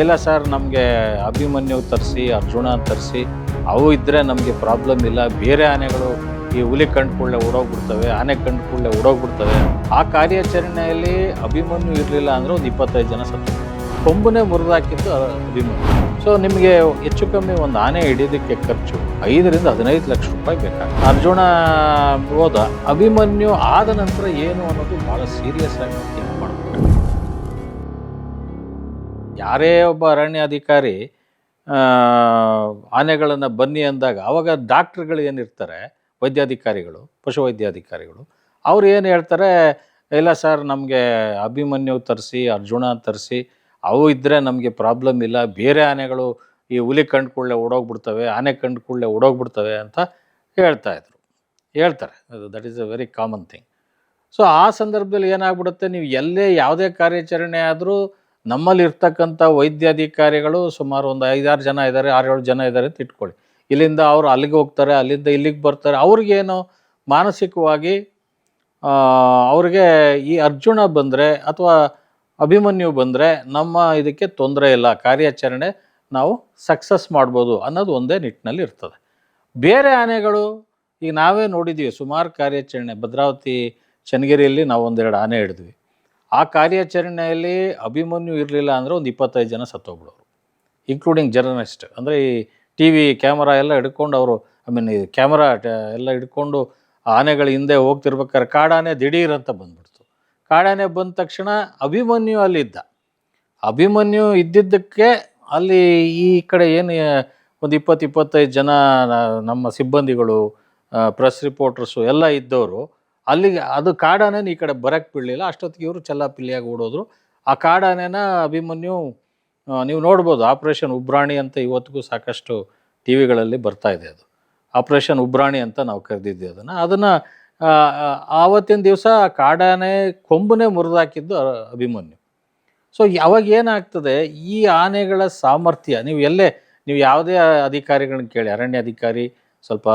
ಇಲ್ಲ ಸರ್, ನಮಗೆ ಅಭಿಮನ್ಯು ತರಿಸಿ, ಅರ್ಜುನ ತರಿಸಿ, ಅವು ಇದ್ದರೆ ನಮಗೆ ಪ್ರಾಬ್ಲಮ್ ಇಲ್ಲ. ಬೇರೆ ಆನೆಗಳು ಈ ಹುಲಿ ಕಂಡು ಕೂಡಲೇ ಓಡೋಗ್ಬಿಡ್ತವೆ, ಆನೆ ಕಂಡು ಕೂಡಲೇ ಓಡೋಗ್ಬಿಡ್ತವೆ. ಆ ಕಾರ್ಯಾಚರಣೆಯಲ್ಲಿ ಅಭಿಮನ್ಯು ಇರಲಿಲ್ಲ ಅಂದರೆ ಒಂದು ಇಪ್ಪತ್ತೈದು ಜನ ಸತ್ತು. ಕೊಂಬನೇ ಮುರಿದಾಕಿದ್ದು ಅಭಿಮನ್ಯು. ಸೊ ನಿಮಗೆ ಹೆಚ್ಚು ಕಮ್ಮಿ ಒಂದು ಆನೆ ಹಿಡಿಯೋದಕ್ಕೆ ಖರ್ಚು ಐದರಿಂದ ಹದಿನೈದು ಲಕ್ಷ ರೂಪಾಯಿ ಬೇಕಾಗ್ತದೆ ಅರ್ಜುನ ಹೋದ, ಅಭಿಮನ್ಯು ಆದ ನಂತರ ಏನು ಅನ್ನೋದು ಭಾಳ ಸೀರಿಯಸ್ ಆಗಿ ಥಿಂಕ್ ಮಾಡಬೇಕು. ಯಾರೇ ಒಬ್ಬ ಅರಣ್ಯಾಧಿಕಾರಿ ಆನೆಗಳನ್ನು ಬನ್ನಿ ಅಂದಾಗ ಅವಾಗ ಡಾಕ್ಟ್ರುಗಳು ಏನಿರ್ತಾರೆ, ವೈದ್ಯಾಧಿಕಾರಿಗಳು ಪಶುವೈದ್ಯಾಧಿಕಾರಿಗಳು ಅವ್ರು ಏನು ಹೇಳ್ತಾರೆ, ಇಲ್ಲ ಸರ್, ನಮಗೆ ಅಭಿಮನ್ಯು ತರಿಸಿ, ಅರ್ಜುನ ತರಿಸಿ, ಅವು ಇದ್ದರೆ ನಮಗೆ ಪ್ರಾಬ್ಲಮ್ ಇಲ್ಲ, ಬೇರೆ ಆನೆಗಳು ಈ ಹುಲಿ ಕಂಡು ಕೂಡಲೇ ಓಡೋಗ್ಬಿಡ್ತವೆ, ಆನೆ ಕಂಡು ಕೂಡಲೇ ಓಡೋಗ್ಬಿಡ್ತವೆ ಅಂತ ಹೇಳ್ತಾ ಇದ್ರು. ಹೇಳ್ತಾರೆ. That is a very common thing so ಆ ಸಂದರ್ಭದಲ್ಲಿ ಏನಾಗ್ಬಿಡುತ್ತೆ, ನೀವು ಎಲ್ಲೇ ಯಾವುದೇ ಕಾರ್ಯಾಚರಣೆ ಆದರೂ ನಮ್ಮಲ್ಲಿ ಇರ್ತಕ್ಕಂಥ ವೈದ್ಯಾಧಿಕಾರಿಗಳು ಸುಮಾರು ಒಂದು ಐದಾರು ಜನ ಇದ್ದಾರೆ ಆರೇಳು ಜನ ಇದ್ದಾರೆ ಅಂತ ಇಟ್ಕೊಳ್ಳಿ. ಇಲ್ಲಿಂದ ಅವರು ಅಲ್ಲಿಗೆ ಹೋಗ್ತಾರೆ, ಅಲ್ಲಿಂದ ಇಲ್ಲಿಗೆ ಬರ್ತಾರೆ. ಅವ್ರಿಗೇನು ಮಾನಸಿಕವಾಗಿ ಅವ್ರಿಗೆ ಈ ಅರ್ಜುನ ಬಂದರೆ ಅಥವಾ ಅಭಿಮನ್ಯು ಬಂದರೆ ನಮ್ಮ ಇದಕ್ಕೆ ತೊಂದರೆ ಇಲ್ಲ, ಕಾರ್ಯಾಚರಣೆ ನಾವು ಸಕ್ಸಸ್ ಮಾಡ್ಬೋದು ಅನ್ನೋದು ಒಂದೇ ನಿಟ್ಟಿನಲ್ಲಿ ಇರ್ತದೆ. ಬೇರೆ ಆನೆಗಳು, ಈಗ ನಾವೇ ನೋಡಿದ್ದೀವಿ ಸುಮಾರು ಕಾರ್ಯಾಚರಣೆ. ಭದ್ರಾವತಿ, ಚನ್ನಗಿರಿಯಲ್ಲಿ ನಾವು ಒಂದೆರಡು ಆನೆ ಹಿಡಿದ್ವಿ. ಆ ಕಾರ್ಯಾಚರಣೆಯಲ್ಲಿ ಅಭಿಮನ್ಯು ಇರಲಿಲ್ಲ ಅಂದರೆ ಒಂದು ಇಪ್ಪತ್ತೈದು ಜನ ಸತ್ತೋಗ್ಬಿಡೋರು ಇನ್ಕ್ಲೂಡಿಂಗ್ ಜರ್ನಲಿಸ್ಟ್ ಅಂದರೆ ಈ ಟಿ ವಿ ಕ್ಯಾಮರಾ ಎಲ್ಲ ಹಿಡ್ಕೊಂಡು ಅವರು ಐ ಮೀನ್ ಈ ಕ್ಯಾಮರಾ ಎಲ್ಲ ಹಿಡ್ಕೊಂಡು ಆನೆಗಳ ಹಿಂದೆ ಹೋಗ್ತಿರ್ಬೇಕಾದ್ರೆ ಕಾಡಾನೆ ದಿಢೀರ್ ಅಂತ ಬಂದ್ಬಿಡ್ತು. ಕಾಡಾನೆ ಬಂದ ತಕ್ಷಣ ಅಭಿಮನ್ಯು ಅಲ್ಲಿದ್ದ. ಅಭಿಮನ್ಯು ಇದ್ದಿದ್ದಕ್ಕೆ ಅಲ್ಲಿ ಈ ಕಡೆ ಏನು, ಒಂದು ಇಪ್ಪತ್ತು ಇಪ್ಪತ್ತೈದು ಜನ ನಮ್ಮ ಸಿಬ್ಬಂದಿಗಳು ಪ್ರೆಸ್ ರಿಪೋರ್ಟರ್ಸು ಎಲ್ಲ ಇದ್ದವರು ಅಲ್ಲಿಗೆ ಅದು ಕಾಡಾನೆ ಈ ಕಡೆ ಬರಕ್ಕೆ ಬಿಡಲಿಲ್ಲ. ಅಷ್ಟೊತ್ತಿಗೆ ಇವರು ಚೆಲ್ಲಾಪಿಲ್ಲಿಯಾಗಿ ಓಡೋದ್ರು. ಆ ಕಾಡಾನೆನ ಅಭಿಮನ್ಯು ನೀವು ನೋಡ್ಬೋದು ಆಪ್ರೇಷನ್ ಉಬ್ರಾಣಿ ಅಂತ ಇವತ್ತಿಗೂ ಸಾಕಷ್ಟು ಟಿ ವಿಗಳಲ್ಲಿ ಬರ್ತಾ ಇದೆ ಅದು. ಆಪ್ರೇಷನ್ ಉಬ್ರಾಣಿ ಅಂತ ನಾವು ಕರೆದಿದ್ದೆ ಅದನ್ನು. ಅದನ್ನು ಆವತ್ತಿನ ದಿವಸ ಆ ಕಾಡಾನೆ ಕೊಂಬನೇ ಮುರಿದಾಕಿದ್ದು ಅಭಿಮನ್ಯು. ಸೊ ಯಾವಾಗ ಏನಾಗ್ತದೆ, ಈ ಆನೆಗಳ ಸಾಮರ್ಥ್ಯ, ನೀವು ಎಲ್ಲೇ, ನೀವು ಯಾವುದೇ ಅಧಿಕಾರಿಗಳನ್ನ ಕೇಳಿ, ಅರಣ್ಯ ಅಧಿಕಾರಿ, ಸ್ವಲ್ಪ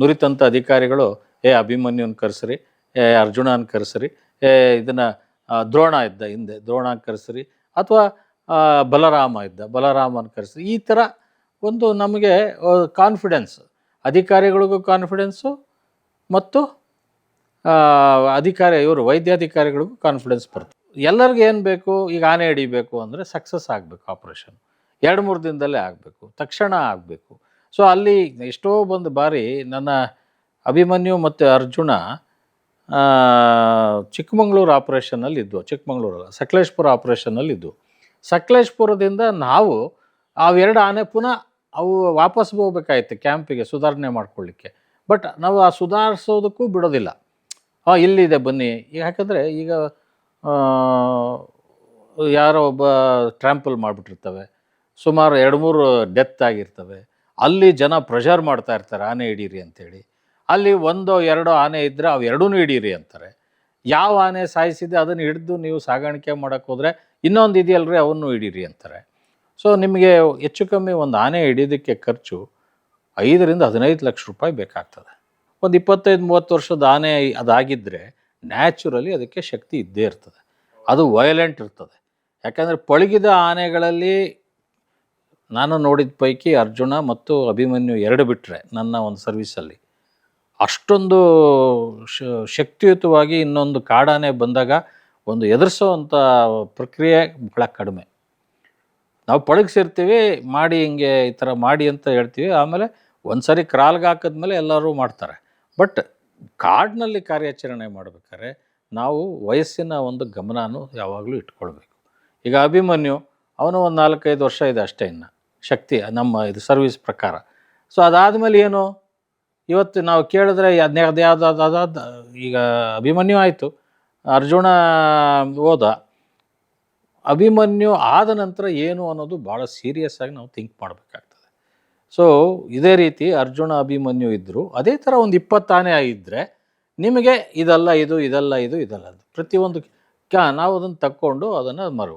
ನುರಿತಂಥ ಅಧಿಕಾರಿಗಳು, ಏ, ಅಭಿಮನ್ಯುನ ಕರೆಸ್ರಿ. ಏ, ಅರ್ಜುನನ್ ಕರೆಸ್ರಿ. ಇದನ್ನು ದ್ರೋಣ ಇದ್ದ ಹಿಂದೆ ದ್ರೋಣ ಕರೆಸ್ರಿ. ಅಥವಾ ಬಲರಾಮ ಇದ್ದ ಬಲರಾಮ ಕರೆಸ್ರಿ. ಈ ಥರ ಒಂದು ನಮಗೆ ಕಾನ್ಫಿಡೆನ್ಸ್ ಅಧಿಕಾರಿಗಳಿಗೂ ಕಾನ್ಫಿಡೆನ್ಸು ಮತ್ತು ಅಧಿಕಾರಿ, ಇವರು ವೈದ್ಯಾಧಿಕಾರಿಗಳಿಗೂ ಕಾನ್ಫಿಡೆನ್ಸ್ ಬರ್ತದೆ. ಎಲ್ಲರಿಗೂ ಏನು ಬೇಕು? ಈಗ ಆನೆ ಹಿಡಿಬೇಕು ಅಂದರೆ ಸಕ್ಸಸ್ ಆಗಬೇಕು ಆಪ್ರೇಷನ್ ಎರಡು ಮೂರು ದಿನದಲ್ಲೇ ಆಗಬೇಕು, ತಕ್ಷಣ ಆಗಬೇಕು. ಸೊ ಅಲ್ಲಿ ಎಷ್ಟೋ ಒಂದು ಬಾರಿ ನನ್ನ ಅಭಿಮನ್ಯು ಮತ್ತು ಅರ್ಜುನ ಚಿಕ್ಕಮಂಗ್ಳೂರು ಆಪ್ರೇಷನಲ್ಲಿ ಇದ್ವು. ಚಿಕ್ಕಮಗಳೂರಲ್ಲ ಸಕಲೇಶ್ಪುರ ಆಪ್ರೇಷನಲ್ಲಿ ಇದ್ವು. ಸಕಲೇಶ್ಪುರದಿಂದ ನಾವು ಅವೆರಡು ಆನೆ ಪುನಃ ಅವು ವಾಪಸ್ ಹೋಗ್ಬೇಕಾಯ್ತು ಕ್ಯಾಂಪಿಗೆ ಸುಧಾರಣೆ ಮಾಡ್ಕೊಳ್ಳಿಕ್ಕೆ. ಬಟ್ ನಾವು ಆ ಸುಧಾರಿಸೋದಕ್ಕೂ ಬಿಡೋದಿಲ್ಲ. ಹಾಂ ಇಲ್ಲಿದೆ ಬನ್ನಿ. ಈಗ ಯಾಕಂದರೆ ಈಗ ಯಾರೋ ಒಬ್ಬ ಟ್ರ್ಯಾಂಪಲ್ ಮಾಡಿಬಿಟ್ಟಿರ್ತವೆ. ಸುಮಾರು ಎರಡು ಮೂರು ಡೆತ್ ಆಗಿರ್ತವೆ. ಅಲ್ಲಿ ಜನ ಪ್ರೆಷರ್ ಮಾಡ್ತಾ ಇರ್ತಾರೆ, ಆನೆ ಹಿಡೀರಿ ಅಂತೇಳಿ. ಅಲ್ಲಿ ಒಂದೋ ಎರಡೋ ಆನೆ ಇದ್ದರೆ ಅವು ಎರಡೂ ಹಿಡೀರಿ ಅಂತಾರೆ. ಯಾವ ಆನೆ ಸಾಯಿಸಿದೆ ಅದನ್ನು ಹಿಡಿದು ನೀವು ಸಾಗಾಣಿಕೆ ಮಾಡೋಕ್ಕೆ ಹೋದರೆ ಇನ್ನೊಂದು ಇದೆಯಲ್ರಿ ಅವನ್ನು ಹಿಡೀರಿ ಅಂತಾರೆ. ಸೊ ನಿಮಗೆ ಹೆಚ್ಚು ಕಮ್ಮಿ ಒಂದು ಆನೆ ಹಿಡಿಯೋದಕ್ಕೆ ಖರ್ಚು ಐದರಿಂದ ಹದಿನೈದು ಲಕ್ಷ ರೂಪಾಯಿ ಬೇಕಾಗ್ತದೆ. ಒಂದು ಇಪ್ಪತ್ತೈದು, ಮೂವತ್ತು ವರ್ಷದ ಆನೆ ಅದಾಗಿದ್ದರೆ ನ್ಯಾಚುರಲಿ ಅದಕ್ಕೆ ಶಕ್ತಿ ಇದ್ದೇ ಇರ್ತದೆ. ಅದು ವಯಲೆಂಟ್ ಇರ್ತದೆ. ಯಾಕಂದರೆ ಪಳಗಿದ ಆನೆಗಳಲ್ಲಿ ನಾನು ನೋಡಿದ ಪೈಕಿ ಅರ್ಜುನ ಮತ್ತು ಅಭಿಮನ್ಯು ಎರಡು ಬಿಟ್ಟರೆ ನನ್ನ ಒಂದು ಸರ್ವಿಸಲ್ಲಿ ಅಷ್ಟೊಂದು ಶಕ್ತಿಯುತವಾಗಿ ಇನ್ನೊಂದು ಕಾಡಾನೆ ಬಂದಾಗ ಒಂದು ಎದುರಿಸೋವಂಥ ಪ್ರಕ್ರಿಯೆ ಬಹಳ ಕಡಿಮೆ. ನಾವು ಪಳಗಿಸಿರ್ತೀವಿ, ಮಾಡಿ ಹಿಂಗೆ ಈ ಥರ ಮಾಡಿ ಅಂತ ಹೇಳ್ತೀವಿ, ಆಮೇಲೆ ಒಂದು ಸರಿ ಕ್ರಾಲ್ಗೆ ಹಾಕಿದ್ಮೇಲೆ ಎಲ್ಲರೂ ಮಾಡ್ತಾರೆ. ಬಟ್ ಕಾಡಿನಲ್ಲಿ ಕಾರ್ಯಾಚರಣೆ ಮಾಡಬೇಕಾದ್ರೆ ನಾವು ವಯಸ್ಸಿನ ಒಂದು ಗಮನನೂ ಯಾವಾಗಲೂ ಇಟ್ಕೊಳ್ಬೇಕು. ಈಗ ಅಭಿಮನ್ಯು, ಅವನು ಒಂದು ನಾಲ್ಕೈದು ವರ್ಷ ಇದೆ ಅಷ್ಟೇ ಇನ್ನು. ಶಕ್ತಿ, ನಮ್ಮ ಇದು ಸರ್ವಿಸ್ ಪ್ರಕಾರ. ಸೊ ಅದಾದಮೇಲೆ ಏನು? ಇವತ್ತು ನಾವು ಕೇಳಿದ್ರೆ ಅದ್ನೇ ಅದೇ ಅದಾದ ಈಗ ಅಭಿಮನ್ಯು ಆಯಿತು. ಅರ್ಜುನ ಹೋದ. ಅಭಿಮನ್ಯು ಆದ ನಂತರ ಏನು ಅನ್ನೋದು ಭಾಳ ಸೀರಿಯಸ್ ಆಗಿ ನಾವು ಥಿಂಕ್ ಮಾಡಬೇಕಾಗ್ತದೆ. ಸೊ ಇದೇ ರೀತಿ ಅರ್ಜುನ, ಅಭಿಮನ್ಯು ಇದ್ದರು ಅದೇ ಥರ ಒಂದು ಇಪ್ಪತ್ತಾನೇ ಇದ್ದರೆ ನಿಮಗೆ ಇದಲ್ಲ ಇದು ಇದಲ್ಲ ಇದು, ಇದಲ್ಲ. ಅದು ಪ್ರತಿಯೊಂದು ಕ್ಯಾ, ನಾವು ಅದನ್ನು ತಕ್ಕೊಂಡು ಅದನ್ನು ಮರು